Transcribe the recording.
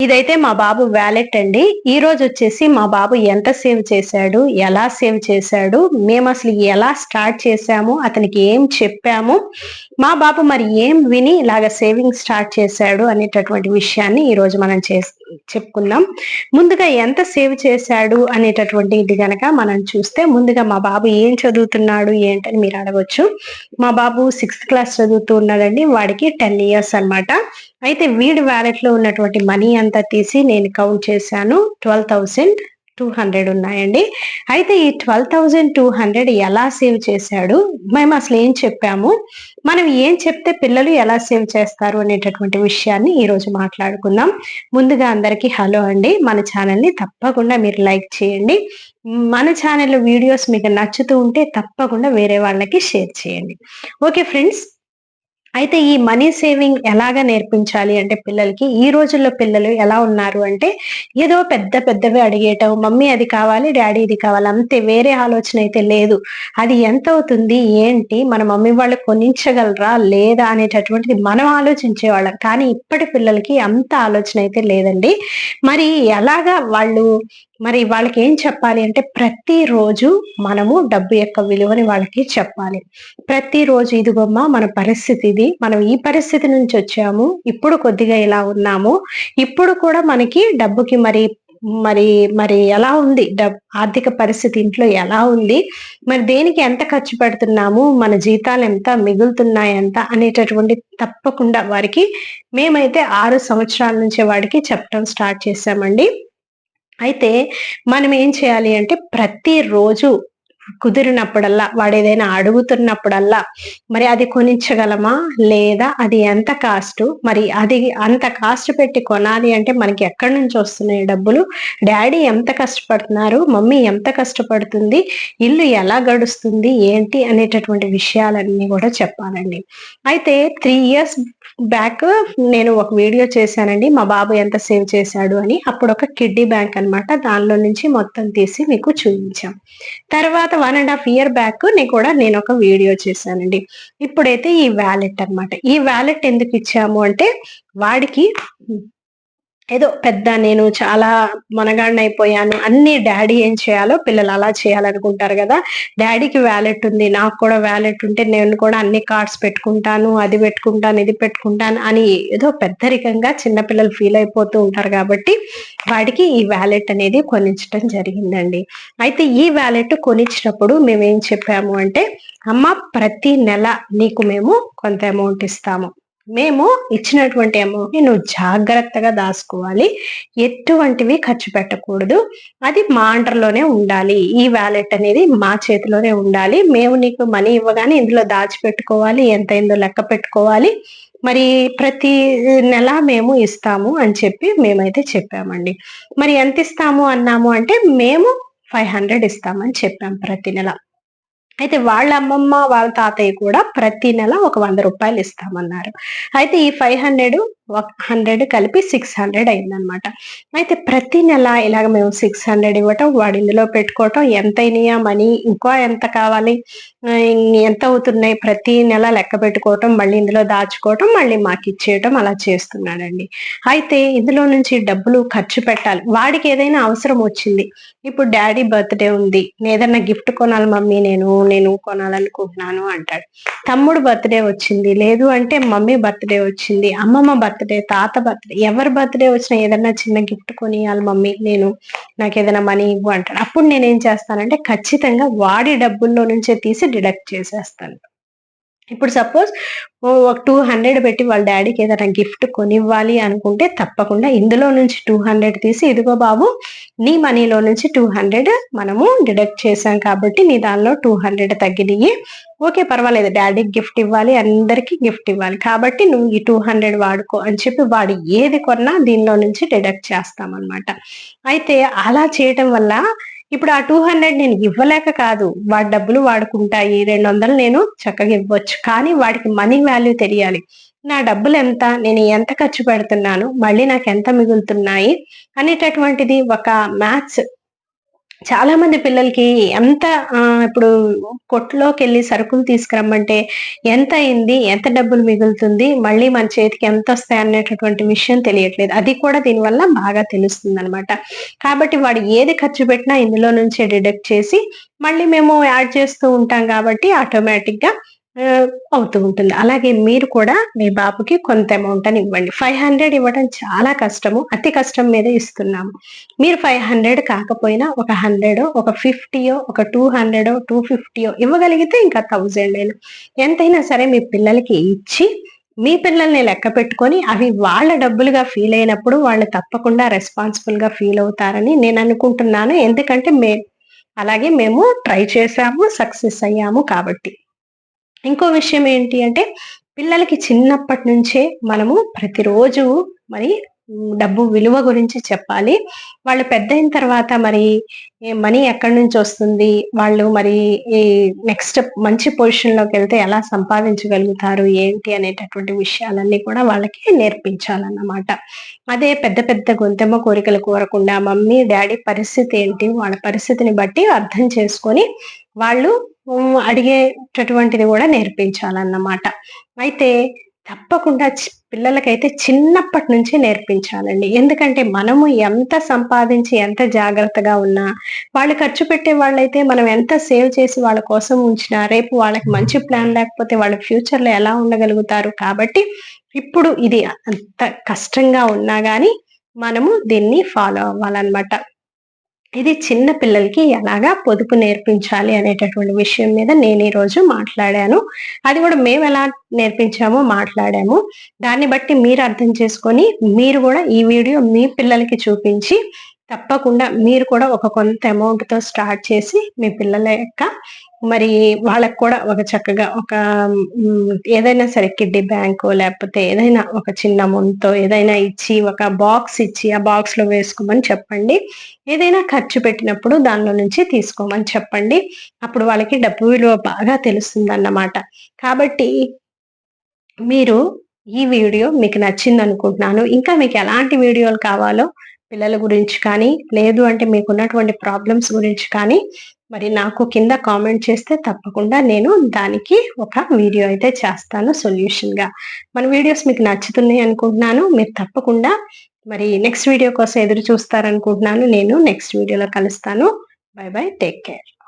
ఇదైతే మా బాబు వ్యాలెట్ అండి. ఈ రోజు వచ్చేసి మా బాబు ఎంత సేవ్ చేశాడు ఎలా సేవ్ చేశాడు మేము అసలు ఎలా స్టార్ట్ చేశాము అతనికి ఏం చెప్పాము మా బాబు మరి ఏం విని ఇలాగ సేవింగ్ స్టార్ట్ చేశాడు అనేటటువంటి విషయాన్ని ఈ రోజు మనం చే చెప్పుకుందాం. ముందుగా ఎంత సేవ్ చేశాడు అనేటటువంటి ఇది కనుక మనం చూస్తే ముందుగా మా బాబు ఏం చదువుతున్నాడు ఏంటని మీరు అడగవచ్చు మా బాబు సిక్స్త్ క్లాస్ చదువుతూ ఉన్నాడండి వాడికి టెన్ ఇయర్స్ అన్నమాట. అయితే వీడి వ్యాలెట్లో ఉన్నటువంటి మనీ అంతా తీసి నేను కౌంట్ చేశాను. ట్వెల్వ్ థౌసండ్ టూ హండ్రెడ్ ఉన్నాయండి. అయితే ఈ ట్వెల్వ్ థౌజండ్ టూ హండ్రెడ్ ఎలా సేవ్ చేశాడు? మేము అసలు ఏం చెప్పాము? మనం ఏం చెప్తే పిల్లలు ఎలా సేవ్ చేస్తారు అనేటటువంటి విషయాన్ని ఈరోజు మాట్లాడుకుందాం. ముందుగా అందరికీ హలో అండి. మన ఛానల్ని తప్పకుండా మీరు లైక్ చేయండి. మన ఛానల్లో వీడియోస్ మీకు నచ్చుతూ ఉంటే తప్పకుండా వేరే వాళ్ళకి షేర్ చేయండి. ఓకే ఫ్రెండ్స్ అయితే ఈ మనీ సేవింగ్ ఎలాగ నేర్పించాలి? అంటే పిల్లలకి ఈ రోజుల్లో పిల్లలు ఎలా ఉన్నారు అంటే ఏదో పెద్ద పెద్దవి అడిగేయటం మమ్మీ అది కావాలి డాడీ ఇది కావాలి అంతే వేరే ఆలోచన అయితే లేదు. అది ఎంత అవుతుంది? ఏంటి? మన మమ్మీ వాళ్ళు కొనించగలరా? లేదా? అనేటటువంటిది మనం ఆలోచించేవాళ్ళం. కానీ ఇప్పటి పిల్లలకి అంత ఆలోచన అయితే లేదండి. మరి ఎలాగా వాళ్ళు మరి వాళ్ళకి ఏం చెప్పాలి అంటే ప్రతిరోజు మనము డబ్బు యొక్క విలువని వాళ్ళకి చెప్పాలి. ప్రతిరోజు ఇదిగోమ్మా మన పరిస్థితి ఇది. మనం ఈ పరిస్థితి నుంచి వచ్చాము. ఇప్పుడు కొద్దిగా ఇలా ఉన్నాము. ఇప్పుడు కూడా మనకి డబ్బుకి మరి మరి మరి ఎలా ఉంది? డబ్ ఆర్థిక పరిస్థితి ఇంట్లో ఎలా ఉంది? మరి దేనికి ఎంత ఖర్చు పెడుతున్నాము? మన జీతాలు ఎంత? మిగులుతున్నాయి ఎంత? అనేటటువంటి తప్పకుండా వారికి మేమైతే ఆరు సంవత్సరాల నుంచి వాడికి చెప్పడం స్టార్ట్ చేసామండి అయితే మనం ఏం చేయాలి అంటే ప్రతిరోజు కుదిరినప్పుడల్లా వాడు ఏదైనా అడుగుతున్నప్పుడల్లా మరి అది కొనించగలమా లేదా? అది ఎంత కాస్ట్? మరి అది అంత కాస్ట్ పెట్టి కొనాలి అంటే మనకి ఎక్కడి నుంచి వస్తున్నాయి డబ్బులు? డాడీ ఎంత కష్టపడుతున్నారు? మమ్మీ ఎంత కష్టపడుతుంది? ఇల్లు ఎలా గడుస్తుంది? ఏంటి? అనేటటువంటి విషయాలన్నీ కూడా చెప్పాలండి. అయితే త్రీ ఇయర్స్ బ్యాక్ నేను ఒక వీడియో చేశానండి మా బాబు ఎంత సేవ్ చేశాడు? అని. అప్పుడు ఒక కిడ్డీ బ్యాంక్ అనమాట దానిలో నుంచి మొత్తం తీసి మీకు చూపించాం. తర్వాత one and half year back నేను కూడా నేను ఒక వీడియో చేశానండి. ఇప్పుడైతే ఈ వ్యాలెట్ అనమాట ఈ వ్యాలెట్ ఎందుకు ఇచ్చాము అంటే వాడికి ఏదో పెద్ద నేను చాలా మనగాడిని అయిపోయాను అన్ని డాడీ ఏం చేయాలో పిల్లలు అలా చేయాలనుకుంటారు కదా. డాడీకి వ్యాలెట్ ఉంది. నాకు కూడా వ్యాలెట్ ఉంటే నేను కూడా అన్ని కార్డ్స్ పెట్టుకుంటాను అది పెట్టుకుంటాను ఇది పెట్టుకుంటాను అని ఏదో పెద్దరికంగా చిన్నపిల్లలు ఫీల్ అయిపోతూ ఉంటారు కాబట్టి వాడికి ఈ వ్యాలెట్ అనేది కొనించడం జరిగిందండి. అయితే ఈ వ్యాలెట్ కొనిచ్చినప్పుడు మేము ఏం చెప్పాము అంటే అమ్మ ప్రతి నెల నీకు మేము కొంత అమౌంట్ ఇస్తాము. మేము ఇచ్చినటువంటి అమౌంట్ని నువ్వు జాగ్రత్తగా దాచుకోవాలి. ఎటువంటివి ఖర్చు పెట్టకూడదు. అది మా అండర్లోనే ఉండాలి. ఈ వ్యాలెట్ అనేది మా చేతిలోనే ఉండాలి. మేము నీకు మనీ ఇవ్వగానే ఇందులో దాచిపెట్టుకోవాలి. ఎంత ఇందో లెక్క పెట్టుకోవాలి. మరి ప్రతి నెల మేము ఇస్తాము అని చెప్పి మేమైతే చెప్పామండి. మరి ఎంత ఇస్తాము అన్నాము అంటే మేము ఫైవ్ హండ్రెడ్ ఇస్తామని చెప్పాం ప్రతి నెల. అయితే వాళ్ళ అమ్మమ్మ వాళ్ళ తాతయ్య కూడా ప్రతి నెల ఒక వంద రూపాయలు ఇస్తామన్నారు. అయితే ఈ ఫైవ్ హండ్రెడ్ హండ్రెడ్ కలిపి సిక్స్ హండ్రెడ్ అయిందనమాట అయితే ప్రతి నెల ఇలాగ మేము సిక్స్ హండ్రెడ్ ఇవ్వటం వాడు ఇందులో పెట్టుకోవటం ఎంత అయినాయా మనీ ఇంకా ఎంత కావాలి ఎంత అవుతున్నాయి ప్రతి నెల లెక్క పెట్టుకోవటం మళ్ళీ ఇందులో దాచుకోవటం మళ్ళీ మాకు ఇచ్చేయటం అలా చేస్తున్నాడండి. అయితే ఇందులో నుంచి డబ్బులు ఖర్చు పెట్టాలి. వాడికి ఏదైనా అవసరం వచ్చింది. ఇప్పుడు డాడీ బర్త్డే ఉంది. ఏదైనా గిఫ్ట్ కొనాలి మమ్మీ నేను నేను కొనాలనుకుంటున్నాను అంటాడు. తమ్ముడు బర్త్డే వచ్చింది. లేదు అంటే మమ్మీ బర్త్డే వచ్చింది. అమ్మమ్మ బర్త్డే తాత బర్త్డే ఎవరి బర్త్డే వచ్చినా ఏదన్నా చిన్న గిఫ్ట్ కొనియాలి మమ్మీ నేను నాకు ఏదైనా మనీ ఇవ్వు అంటాడు. అప్పుడు నేనేం చేస్తానంటే ఖచ్చితంగా వాడి డబ్బుల్లో నుంచే తీసి డిడక్ట్ చేసేస్తాను. ఇప్పుడు సపోజ్ ఒక టూ హండ్రెడ్ పెట్టి వాళ్ళ డాడీకి ఏదైనా గిఫ్ట్ కొనివ్వాలి అనుకుంటే తప్పకుండా ఇందులో నుంచి టూ హండ్రెడ్ తీసి ఇదిగో బాబు నీ మనీలో నుంచి టూ హండ్రెడ్ మనము డిడక్ట్ చేసాం కాబట్టి నీ దానిలో టూ హండ్రెడ్ తగ్గినాయి ఓకే పర్వాలేదు డాడీకి గిఫ్ట్ ఇవ్వాలి అందరికి గిఫ్ట్ ఇవ్వాలి. కాబట్టి నువ్వు ఈ టూ హండ్రెడ్ వాడుకో అని చెప్పి వాడు ఏది కొన్నా దీనిలో నుంచి డిడక్ట్ చేస్తామన్నమాట. అయితే అలా చేయటం వల్ల ఇప్పుడు ఆ టూ హండ్రెడ్ నేను ఇవ్వలేక కాదు. వాడి డబ్బులు వాడుకుంటాయి. రెండు వందలు నేను చక్కగా ఇవ్వచ్చు. కానీ వాడికి మనీ వాల్యూ తెలియాలి. నా డబ్బులు ఎంత? నేను ఎంత ఖర్చు పెడుతున్నాను? మళ్ళీ నాకు ఎంత మిగులుతున్నాయి? అనేటటువంటిది ఒక మ్యాథ్స్ చాలా మంది పిల్లలకి ఎంత ఇప్పుడు కొట్టులోకి వెళ్ళి సరుకులు తీసుకురమ్మంటే ఎంత అయింది ఎంత డబ్బులు మిగులుతుంది మళ్ళీ మన చేతికి ఎంత వస్తాయి అనేటటువంటి విషయం తెలియట్లేదు. అది కూడా దీనివల్ల బాగా తెలుస్తుంది అనమాట కాబట్టి వాడు ఏది ఖర్చు పెట్టినా ఇందులో నుంచే డిడక్ట్ చేసి మళ్ళీ మేము యాడ్ చేస్తూ ఉంటాం కాబట్టి ఆటోమేటిక్గా అవుతూ ఉంటుంది. అలాగే మీరు కూడా మీ బాబుకి కొంత అమౌంట్ అని ఇవ్వండి. ఫైవ్ హండ్రెడ్ ఇవ్వడం చాలా కష్టము అతి కష్టం మీద ఇస్తున్నాము. మీరు ఫైవ్ హండ్రెడ్ కాకపోయినా ఒక హండ్రెడ్ ఒక ఫిఫ్టీయో ఒక టూ హండ్రెడ్ టూ ఫిఫ్టీయో ఇవ్వగలిగితే ఇంకా థౌజండ్ అయినా ఎంతైనా సరే మీ పిల్లలకి ఇచ్చి మీ పిల్లల్ని లెక్క పెట్టుకొని అవి వాళ్ళ డబ్బులుగా ఫీల్ అయినప్పుడు వాళ్ళు తప్పకుండా రెస్పాన్సిబుల్గా ఫీల్ అవుతారని నేను అనుకుంటున్నాను. ఎందుకంటే మే అలాగే మేము ట్రై చేసాము సక్సెస్ అయ్యాము కాబట్టి. ఇంకో విషయం ఏంటి అంటే పిల్లలకి చిన్నప్పటి నుంచే మనము ప్రతిరోజు మరి డబ్బు విలువ గురించి చెప్పాలి. వాళ్ళు పెద్ద అయిన తర్వాత మరి మనీ ఎక్కడి నుంచి వస్తుంది? వాళ్ళు మరి ఈ నెక్స్ట్ మంచి పొజిషన్లోకి వెళ్తే ఎలా సంపాదించగలుగుతారు? ఏంటి అనేటటువంటి విషయాలన్నీ కూడా వాళ్ళకి నేర్పించాలన్నమాట. అదే పెద్ద పెద్ద గొంతెమ్మ కోరికలు కోరకుండా మమ్మీ డాడీ పరిస్థితి ఏంటి? వాళ్ళ పరిస్థితిని బట్టి అర్థం చేసుకొని వాళ్ళు అడిగేటటువంటిది కూడా నేర్పించాలన్నమాట. అయితే తప్పకుండా పిల్లలకైతే చిన్నప్పటి నుంచి నేర్పించాలండి. ఎందుకంటే మనము ఎంత సంపాదించి ఎంత జాగ్రత్తగా ఉన్నా వాళ్ళు ఖర్చు పెట్టే వాళ్ళైతే మనం ఎంత సేవ్ చేసి వాళ్ళ కోసం ఉంచినా రేపు వాళ్ళకి మంచి ప్లాన్ లేకపోతే వాళ్ళ ఫ్యూచర్లో ఎలా ఉండగలుగుతారు కాబట్టి ఇప్పుడు ఇది అంత కష్టంగా ఉన్నా కానీ మనము దీన్ని ఫాలో అవ్వాలన్నమాట. ఇది చిన్న పిల్లలకి ఎలాగా పొదుపు నేర్పించాలి అనేటటువంటి విషయం మీద నేను ఈరోజు మాట్లాడాను. అది కూడా మేము ఎలా నేర్పించామో మాట్లాడాము. దాన్ని బట్టి మీరు అర్థం చేసుకొని మీరు కూడా ఈ వీడియో మీ పిల్లలకి చూపించి తప్పకుండా మీరు కూడా ఒక కొంత అమౌంట్తో స్టార్ట్ చేసి మీ పిల్లల యొక్క మరి వాళ్ళకు కూడా ఒక చక్కగా ఒక ఏదైనా సరే కిడ్డీ బ్యాంకు లేకపోతే ఏదైనా ఒక చిన్న ముంతో ఏదైనా ఇచ్చి ఒక బాక్స్ ఇచ్చి ఆ బాక్స్లో వేసుకోమని చెప్పండి. ఏదైనా ఖర్చు పెట్టినప్పుడు దానిలో నుంచి తీసుకోమని చెప్పండి. అప్పుడు వాళ్ళకి డబ్బు విలువ బాగా తెలుస్తుంది అన్నమాట కాబట్టి మీరు ఈ వీడియో మీకు నచ్చింది అనుకుంటున్నాను. ఇంకా మీకు ఎలాంటి వీడియోలు కావాలో పిల్లల గురించి కానీ లేదు అంటే మీకున్నటువంటి ప్రాబ్లమ్స్ గురించి కానీ మరి నాకు కింద కామెంట్ చేస్తే తప్పకుండా నేను దానికి ఒక వీడియో అయితే చేస్తాను సొల్యూషన్గా మన వీడియోస్ మీకు నచ్చుతున్నాయి అనుకుంటున్నాను. మీరు తప్పకుండా మరి నెక్స్ట్ వీడియో కోసం ఎదురు చూస్తారనుకుంటున్నాను. నేను నెక్స్ట్ వీడియోలో కలుస్తాను. Bye bye take care.